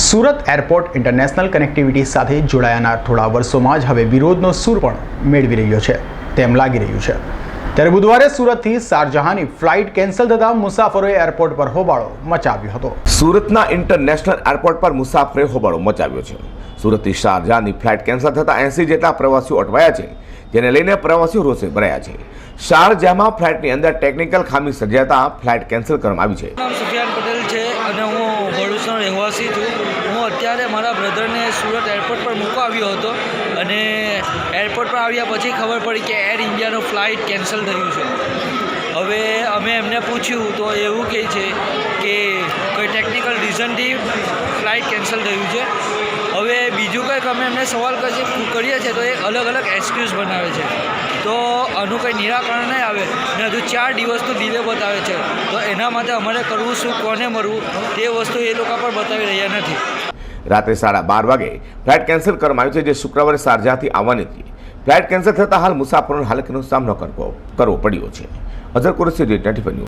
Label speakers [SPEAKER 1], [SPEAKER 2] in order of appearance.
[SPEAKER 1] Surat airport international connectivity સાથે જોડાયાના થોડા વર્ષોમાં જ હવે વિરોધનો સૂર પણ મેળવી રહ્યો છે. તેમ લાગી રહ્યું છે. ત્યારે બુધવારે સુરતથી શારજહાની ફ્લાઇટ કેન્સલ થતાં મુસાફરોએ એરપોર્ટ પર હોબાળો મચાવ્યો હતો.
[SPEAKER 2] સુરતના ઇન્ટરનેશનલ એરપોર્ટ પર મુસાફરે હોબાળો મચાવ્યો છે. સુરતથી શારજહાની ફ્લાઇટ કેન્સલ થતાં એંસી જેટલા પ્રવાસીઓ અટવાયા છે જેને લઈને પ્રવાસીઓ રોષે ભરાયા છે. શારજાહમાં ફ્લાઇટની અંદર ટેકનિકલ ખામી સર્જાતા ફ્લાઇટ કેન્સલ કરવામાં આવી છે.
[SPEAKER 3] સુફિયાન પટેલ છે અને હું રહેવાસી મારા બ્રધરને સુરત એરપોર્ટ પર મૂકવા આવ્યો હતો અને એરપોર્ટ પર આવ્યા પછી ખબર પડી કે એર ઇન્ડિયાનું ફ્લાઇટ કેન્સલ થયું છે. હવે અમે એમને પૂછ્યું તો એવું કહે છે કે કોઈ ટેકનિકલ રીઝનથી ફ્લાઇટ કેન્સલ થયું છે. હવે બીજું કંઈક અમે એમને સવાલ કરીએ છીએ તો એ અલગ અલગ એક્સક્યુઝ બનાવે છે. તો આનું કંઈ નિરાકરણ નહીં આવે. ને હજુ ચાર દિવસનું ડિલે બતાવે છે. તો એના માટે અમારે કરવું શું, કોને મરવું, તે વસ્તુ એ લોકો પણ બતાવી રહ્યા નથી.
[SPEAKER 2] રાત્રે સાડા બાર વાગે ફ્લાઇટ કેન્સલ કરવામાં આવી છે, જે શુક્રવારે શારજાહથી આવવાની હતી. ફ્લાઇટ કેન્સલ થતાં હાલ મુસાફરોને હાલતનો સામનો કરવો કરવો પડ્યો છે. અઝર કુરેશી ન્યૂઝ.